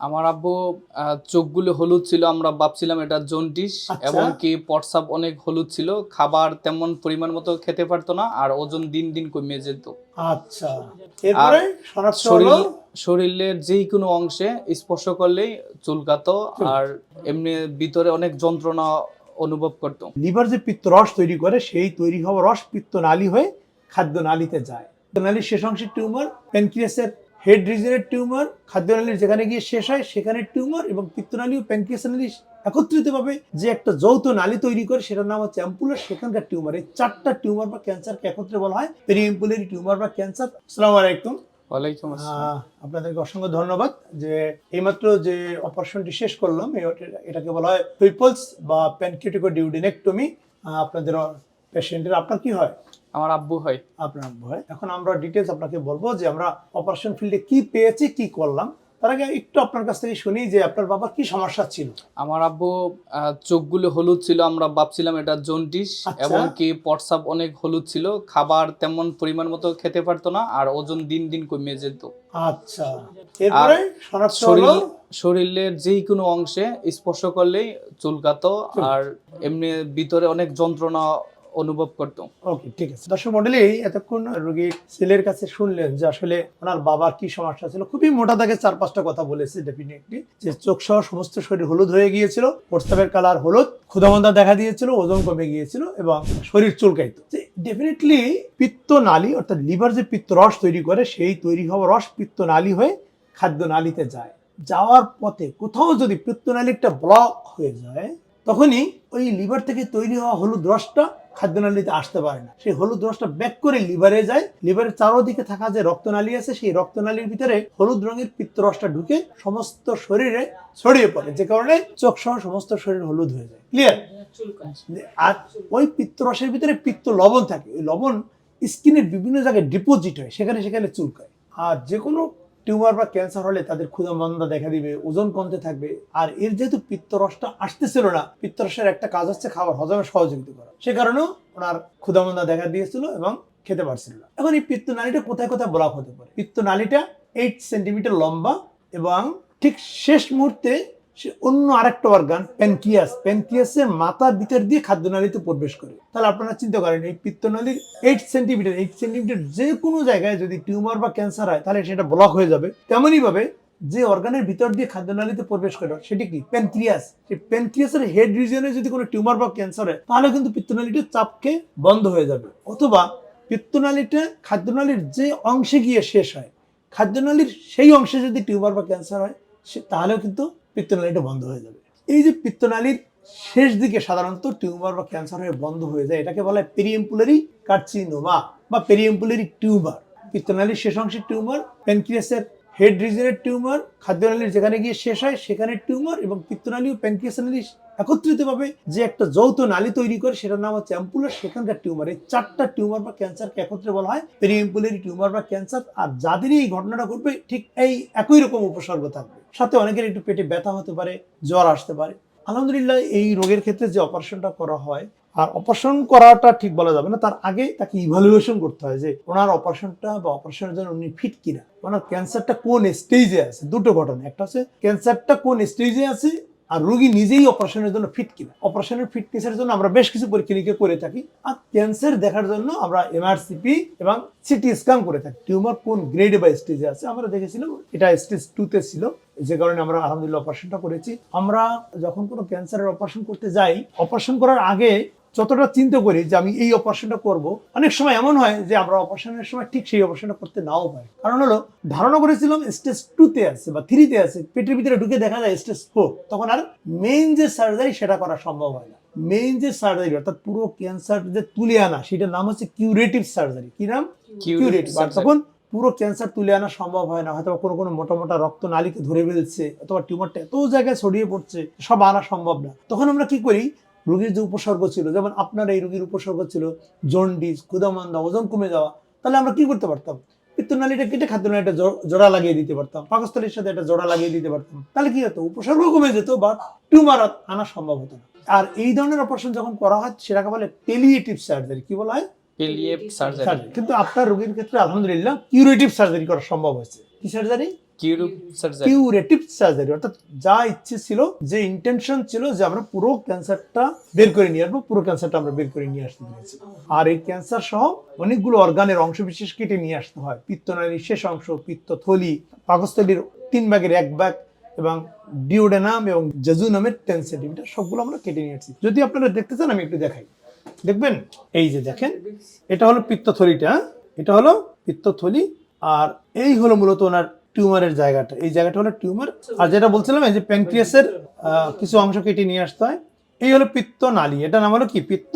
আমার আব্বু চোখগুলো হলুদ ছিল আমরা ভাবছিলাম এটা জন্ডিস। এবং কি পটসাপ অনেক হলুদ ছিল খাবার তেমন পরিমাণ মতো খেতে পারতো না আর ওজন দিন দিন কমে যেত। আচ্ছা। এরপরে শরীর শরীরের যেই কোনো অংশে স্পর্শ করলেই চুলকাতো আর এমনি ভিতরে অনেক যন্ত্রণা অনুভব করতো। লিভার যে পিত্ত রস তৈরি করে সেই তৈরি হওয়া রস পিত্ত নালী হয়ে খাদ্য নালীতে যায়। নালীর শেষ অংশের টিউমার প্যানক্রিয়াসের হেড রিজনের টিউমার খাদ্যনালীর যেখানে গিয়ে শেষ হয় সেখানে টিউমার এবং পিত্তনালী ও প্যানক্রিয়াস নালী একত্রিতভাবে যে একটা যৌথ নালী তৈরি করে সেটার নাম হচ্ছে অ্যাম্পুলার সেখানকার টিউমার এই চারটা টিউমার বা ক্যান্সারকে একত্রে বলা হয় পেরিএম্পুলারি টিউমার বা ক্যান্সার। আসসালামু আলাইকুম। ওয়ালাইকুম আসসালাম। আপনাদেরকে অসংখ্য ধন্যবাদ যে এইমাত্র যে অপারেশনটি শেষ করলাম এটাকে বলা হয় পিপলস বা প্যানকিউটিকো ডিউডিনেক্টমি আপনাদের পেশেন্টের আপনার কি হয়? আমার আব্বু হয়। আপনার ভয় এখন আমরা ডিটেলস আপনাকে বলব যে আমরা অপারেশন ফিল্ডে কি পেয়েছি কি করলাম। তার আগে একটু আপনার কাছ থেকে শুনি যে আপনার বাবার কি সমস্যা ছিল? আমার আব্বু চোখগুলো হলুদ ছিল আমরা ভাবছিলাম এটা জন্ডিস। এবং কি পটসাপ অনেক হলুদ ছিল খাবার তেমন পরিমাণ মতো খেতে পারতো না আর ওজন দিন দিন কমে যেত। আচ্ছা। এরপরে শরীর শরীরের যেই কোনো অংশে স্পর্শ করলেই চুলকাতো আর এমনি ভিতরে অনেক যন্ত্রণা অনুভব করতো। ওকে, ঠিক আছে। দর্শক মন্ডলী, এতক্ষণ রোগীর ছেলের কাছে শুনলেন যে আসলে ওনার বাবার কি সমস্যা ছিল। খুবই মোটা দাগে চার পাঁচটা কথা বলেছে ডেফিনেটলি যে চোখ সহ সমস্ত শরীর হলুদ হয়ে গিয়েছিল, প্রস্তাবের কালার হলুদ, ক্ষুধামন্দা দেখা দিয়েছিল, ওজন কমে গিয়েছিল এবং শরীর চুলকাইতো ডেফিনেটলি পিত্ত নালী অর্থাৎ লিভার যে পিত্ত রস তৈরি করে, সেই তৈরি হওয়া রস পিত্ত নালী হয়ে খাদ্য নালীতে যায়। যাওয়ার পথে কোথাও যদি পিত্তনালীটা ব্লক হয়ে যায়, তখনই ওই লিভার থেকে তৈরি হওয়া হলুদ রসটা খাদ্যনালীতে আসতে পারে না। সেই হলুদ রসটা ব্যাক করে লিভারে যায়। লিভারের চারোদিকে থাকা যে রক্তনালী আছে, সেই রক্তনালীর ভিতরে হলুদ রঙের পিত্ত রসটা ঢুকে সমস্ত শরীরে ছড়িয়ে পড়ে। যে কারণে চোখ সহ সমস্ত শরীর হলুদ হয়ে যায়। ক্লিয়ার আর ওই পিত্ত রসের ভিতরে পিত্ত লবণ থাকে। ওই লবণ স্কিনের বিভিন্ন জায়গায় ডিপোজিট হয়, সেখানে সেখানে চুলকায়। আর যে কোনো টিউমার বা ক্যান্সার হলে তাদের ক্ষুধা মন্দা দেখা দিবে, ওজন কমতে থাকবে। আর এর যেহেতু পিত্তরসটা আসতেছিল না, পিত্তরসের একটা কাজ হচ্ছে খাবার হজমে সহযোগিতা করা। সে কারণেও ওনার ক্ষুধা মন্দা দেখা দিয়েছিল এবং খেতে পারছিল না। এখন এই পিত্ত নালীটা কোথায় কোথায় ব্লক হতে পারে? পিত্ত নালীটা এইট সেন্টিমিটার লম্বা এবং ঠিক শেষ মুহূর্তে সে অন্য আরেকটা অর্গান প্যানক্রিয়াস প্যানক্রিয়াসের মাথার ভিতর দিয়ে খাদ্যনালীতে প্রবেশ করে। তাহলে আপনারা চিন্তা করেন, এই পিত্তনালীর এইট সেন্টিমিটার এইট সেন্টিমিটার যে কোনো জায়গায় যদি টিউমার বা ক্যান্সার হয়, তাহলে সেটা ব্লক হয়ে যাবে। তেমনই ভাবে যে অর্গানের ভিতর দিয়ে খাদ্যনালীতে প্রবেশ করে, সেটি কি? প্যানক্রিয়াস সেই প্যানক্রিয়াসের হেড রিজনে যদি কোনো টিউমার বা ক্যান্সার হয়, তাহলে কিন্তু পিত্তনালীটা চাপকে বন্ধ হয়ে যাবে। অথবা পিত্তনালীটা খাদ্যনালীর যে অংশে গিয়ে শেষ হয় খাদ্যনালীর সেই অংশে যদি টিউমার বা ক্যান্সার হয়, সে- তাহলেও কিন্তু পিত্তনালীটা বন্ধ হয়ে যাবে। এই যে পিত্তনালীর শেষ দিকে সাধারণত টিউমার বা ক্যান্সার হয়ে বন্ধ হয়ে যায়, এটাকে বলা হয় পেরিএম্পুলারি কার্চিনোমা বা পেরিএম্পুলারি টিউমার। পিত্তনালীর শেষ অংশের টিউমার প্যানক্রিয়াসের হেড রিজনের টিউমার, খাদ্যনালীর যেখানে গিয়ে শেষ হয় সেখানে টিউমার এবং পিত্তনালী ও প্যানক্রিয়াস নালী একত্রিতভাবে যে একটা যৌথ নালী তৈরি করে সেটার নাম হচ্ছে অ্যাম্পুলার সেখানকার টিউমার, এই চারটা টিউমার বা ক্যান্সারকে একত্রে বলা হয় পেরিএম্পুলারি টিউমার বা ক্যান্সার। আর যাদেরই এই ঘটনাটা ঘটবে ঠিক এই একই রকম উপসর্গ থাকবে। সাথে অনেকের একটু পেটে ব্যথা হতে পারে, জ্বর আসতে পারে। আলহামদুলিল্লাহ এই রোগের ক্ষেত্রে যে অপারেশনটা করা হয়, আর অপারেশন করাটা ঠিক বলা যাবে না, তার আগে তাকে ইভালুয়েশন করতে হয় যে ওনার অপারেশনটা বা অপারেশনের জন্য উনি ফিট কিনা। ওনার ক্যান্সারটা কোন স্টেজে আছে? দুটো ঘটনা। একটা হচ্ছে ক্যান্সারটা কোন স্টেজে আছে, আর রোগী নিজেই অপারেশনের জন্য ফিট কিনা। অপারেশনের ফিটনেসের জন্য আমরা বেশ কিছু পরীক্ষা নিরীক্ষা করে থাকি, আর ক্যান্সার দেখার জন্য আমরা এমআরসিপি এবং সিটি স্ক্যান করে থাকি। টিউমার কোন গ্রেড বা স্টেজে আছে? আমরা দেখেছিলাম, এটা স্টেজ টুতে ছিল। যে কারণে আমরা আলহামদুলিল্লাহ অপারেশনটা করেছি। আমরা যখন কোনো ক্যান্সারের অপারেশন করতে যাই অপারেশন করার আগে যতটা চিন্তা করি যে আমি এই অপারেশনটা করব অনেক সময় এমন হয় যে আমরা অপারেশনের সময় ঠিক সেই অপারেশনটা করতে নাও পারি। কারণ হলো ধারণা করেছিলাম স্টেজ টুতে আছে বা থ্রিতে আছে পেটের ভিতরে ঢুকে দেখা যায় স্টেজ ফোর তখন আর মেইন যে সার্জারি সেটা করা সম্ভব হয় না। মেইন যে সার্জারি অর্থাৎ পুরো ক্যান্সার যে তুলে আনা সেটার নাম হচ্ছে কিউরেটিভ সার্জারি কি নাম? কিউরেটিভ আর তখন পুরো ক্যান্সার তুলে আনা সম্ভব হয় না। হয়তো কোনো কোনো মোটা মোটা রক্ত নালীকে ধরে ফেলছে, অথবা টিউমারটা এত জায়গায় ছড়িয়ে পড়ছে, সব আনা সম্ভব না। তখন আমরা কি করি? রোগীর যে উপসর্গ ছিল, যেমন আপনার এই রোগীর উপসর্গ ছিল জন্ডিস ক্ষুদামন্দা ওজন কমে যাওয়া, তাহলে আমরা কি করতে পারতাম? পিত্তনালীটা কেটে খাদ্যনালীটা জো- জোড়া লাগিয়ে দিতে পারতাম, পাকস্থলীর সাথে একটা জোড়া লাগিয়ে দিতে পারতাম। তাহলে কি হতো? উপসর্গ কমে যেত বা টিউমার আনা সম্ভব হতো না। আর এই ধরনের অপারেশন যখন করা হয়, সেটাকে বলে পেলিয়েটিভ সার্জারি কি বলা হয়? পেলিয়েভ সার্জারি কিন্তু আপনার রোগীর ক্ষেত্রে আলহামদুলিল্লাহ কিউরেটিভ সার্জারি করা সম্ভব হয়েছে। কি সার্জারি সার্জারি কিউরেটিভ সার্জারি অর্থাৎ যা ইচ্ছে ছিল যে ইন্টেনশন ছিল যে আমরা পুরো ক্যান্সারটা বের করে নিয়ে আসব পুরো ক্যান্সারটা আমরা বের করে নিয়ে আসতে পেরেছি। আর এই ক্যান্সার সহ অনেকগুলো অর্গানের অংশ বিশেষ কেটে নিয়ে আসতে হয়। পিত্তনালীর শেষ অংশ পিত্তথলি পাকস্থলীর তিন ভাগের এক ভাগ এবং ডিওডেনাম এবং জেজুনামের টেন সেন্টিমিটার সবগুলো আমরা কেটে নিয়ে আসছি। যদি আপনারা দেখতে চান আমি একটু দেখাই। দেখবেন? এই যে দেখেন, এটা হলো পিত্তথলিটা হ্যাঁ? এটা হলো পিত্তথলি, আর এই হলো মূলত ওনার টিউমারের জায়গাটা। এই জায়গাটা হলো টিউমার। আর যেটা বলছিলাম, এই যে প্যানক্রিয়াসের কিছু অংশ কেটে নিয়ে আসতে হয়, এই হলো পিত্ত নালী এটা নাম হলো কি? পিত্ত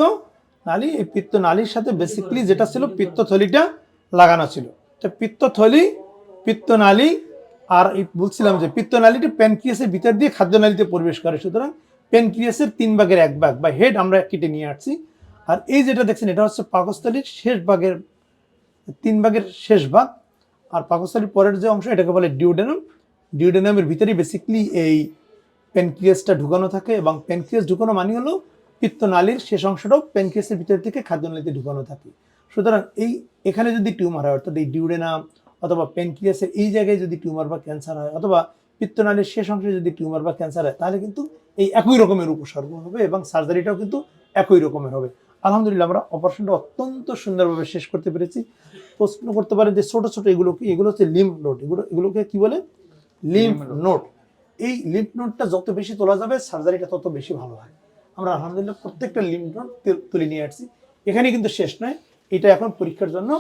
নালী এই পিত্ত নালীর সাথে বেসিক্যালি যেটা ছিল, পিত্তথলিটা লাগানো ছিল। তো পিত্তথলি, পিত্তনালী, আর এই বলছিলাম যে পিত্তনালীটি প্যানক্রিয়াসের ভিতর দিয়ে খাদ্যনালীতে প্রবেশ করে। সুতরাং প্যানক্রিয়াসের তিন ভাগের এক ভাগ বা হেড আমরা কেটে নিয়ে আসছি। আর এই যেটা দেখছেন, এটা হচ্ছে পাকস্থলীর শেষ ভাগের, তিন ভাগের শেষ ভাগ। আর পাকস্থলীর পরের যে অংশ, এটাকে বলে ডিউডেনাম ডিউডেনামের ভিতরেই বেসিক্যালি এই প্যানক্রিয়াসটা ঢুকানো থাকে এবং প্যানক্রিয়াস ঢুকানো মানে হলো পিত্তনালীর শেষ অংশটাও প্যানক্রিয়াসের ভিতর থেকে খাদ্যনালীতে ঢুকানো থাকে। সুতরাং এই এখানে যদি টিউমার হয়, অর্থাৎ এই ডিউডেনাম অথবা প্যানক্রিয়াসের এই জায়গায় যদি টিউমার বা ক্যান্সার হয়, অথবা পিত্তনালীর শেষ অংশে যদি টিউমার বা ক্যান্সার হয়, তাহলে কিন্তু এই একই রকমের উপসর্গ হবে এবং সার্জারিটাও কিন্তু একই রকমের হবে। আলহামদুলিল্লাহ আমরা অপারেশনটা অত্যন্ত সুন্দরভাবে শেষ করতে পেরেছি। প্রশ্ন করতে পারে যে ছোট ছোট এগুলো কি? এগুলো হচ্ছে লিম্ফ নোট এগুলো এগুলোকে কি বলে? লিম্ফ নোট এই লিম্ফ নোটটা যত বেশি তোলা যাবে সার্জারিটা তত বেশি ভালো হয়। আমরা আলহামদুলিল্লাহ প্রত্যেকটা লিম্ফ নোট তুলে নিয়ে আসছি। এখানে কিন্তু শেষ নয়। এটা এখন পরীক্ষার জন্য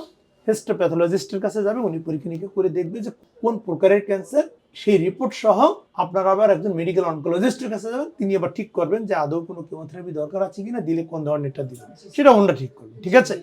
হিস্টোপ্যাথোলজিস্টের কাছে যাবে। উনি পরীক্ষা নিরীক্ষা করে দেখবে যে কোন প্রকারের ক্যান্সার সেই রিপোর্ট সহ আপনারা আবার একজন মেডিকেল অনকোলজিস্টের কাছে যাবেন তিনি আবার ঠিক করবেন যে আদৌ কোনো কেমোথেরাপি দরকার আছে কিনা দিলে কোন ধরনেরটা দিবেন। সেটা ওনারা ঠিক করবেন ঠিক আছে?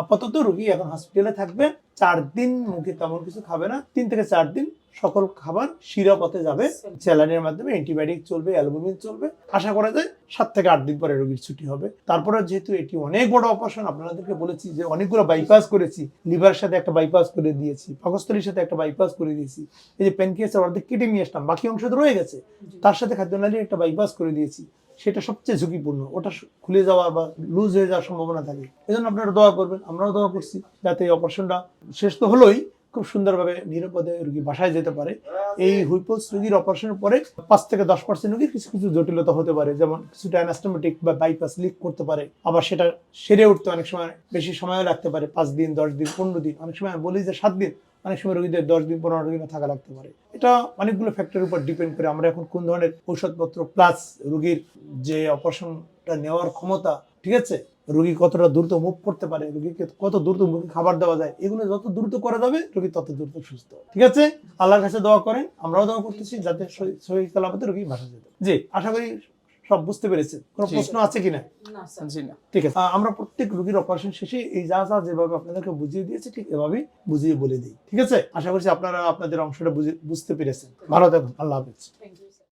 আপাতত রুগী এখন হসপিটালে থাকবে চার দিন মুখে তেমন কিছু খাবে না তিন থেকে চার দিন সকল খাবার শিরাপথে যাবে। স্যালাইনের মাধ্যমে অ্যান্টিবায়োটিক চলবে অ্যালবুমিন চলবে। আশা করা যায় সাত থেকে আট দিন পরে রোগীর ছুটি হবে। তারপরে যেহেতু এটি অনেক বড় অপারেশন আপনাদেরকে বলেছি যে অনেকগুলো বাইপাস করেছি। লিভারের সাথে একটা বাইপাস করে দিয়েছি পাকস্থলীর সাথে একটা বাইপাস করে দিয়েছি। এই যে প্যানক্রিয়াসের অর্ধেক কেটে নিয়ে আসলাম বাকি অংশ তো রয়ে গেছে। তার সাথে খাদ্যনালীর একটা বাইপাস করে দিয়েছি। সেটা সবচেয়ে ঝুঁকিপূর্ণ। ওটা খুলে যাওয়া বা লুজ হয়ে যাওয়ার সম্ভাবনা থাকে। এই জন্য আপনারা দোয়া করবেন আমরাও দোয়া করছি যাতে এই অপারেশনটা শেষ তো হলোই। খুব সুন্দরভাবে নিরাপদে রুগী বাসায় যেতে পারে। এই হুইপলস রুগীর অপারেশনের পরে পাঁচ থেকে দশ পার্সেন্ট রোগীর কিছু কিছু জটিলতা হতে পারে যেমন কিছুটা অ্যানাস্টোমেটিক বা বাইপাস লিক করতে পারে আবার সেটা সেরে উঠতে অনেক সময় বেশি সময়ও লাগতে পারে পাঁচ দিন দশ দিন পনেরো দিন অনেক সময় বলি যে সাত দিন অনেক সময় রোগীদের দশ দিন পনেরো দিনও থাকা লাগতে পারে। এটা অনেকগুলো ফ্যাক্টরের উপর ডিপেন্ড করে আমরা এখন কোন ধরনের ঔষধপত্র প্লাস রোগীর যে অপারেশনটা নেওয়ার ক্ষমতা ঠিক আছে? রোগী কতটা দ্রুত মুভ করতে পারে রোগীকে কত দ্রুত মুখে খাবার দেওয়া যায় এগুলো যত দ্রুত করা যাবে রোগী তত দ্রুত সুস্থ। ঠিক আছে? আল্লাহর কাছে দোয়া করেন আমরাও দোয়া করতেছি যাতে সহি- সালামতে রোগী ভাষা যেতে জি। আশা করি সব বুঝতে পেরেছেন। কোনো প্রশ্ন আছে কিনা? না স্যার। জি না। ঠিক আছে। আমরা প্রত্যেক রোগীর অপারেশন শেষে এই যা যা যেভাবে আপনাদেরকে বুঝিয়ে দিয়েছি ঠিক এভাবেই বুঝিয়ে বলে দিই। ঠিক আছে? আশা করছি আপনারা আপনাদের অংশটা বুঝে- বুঝতে পেরেছেন। ভালো থাকুন। আল্লাহ হাফিজ। Thank you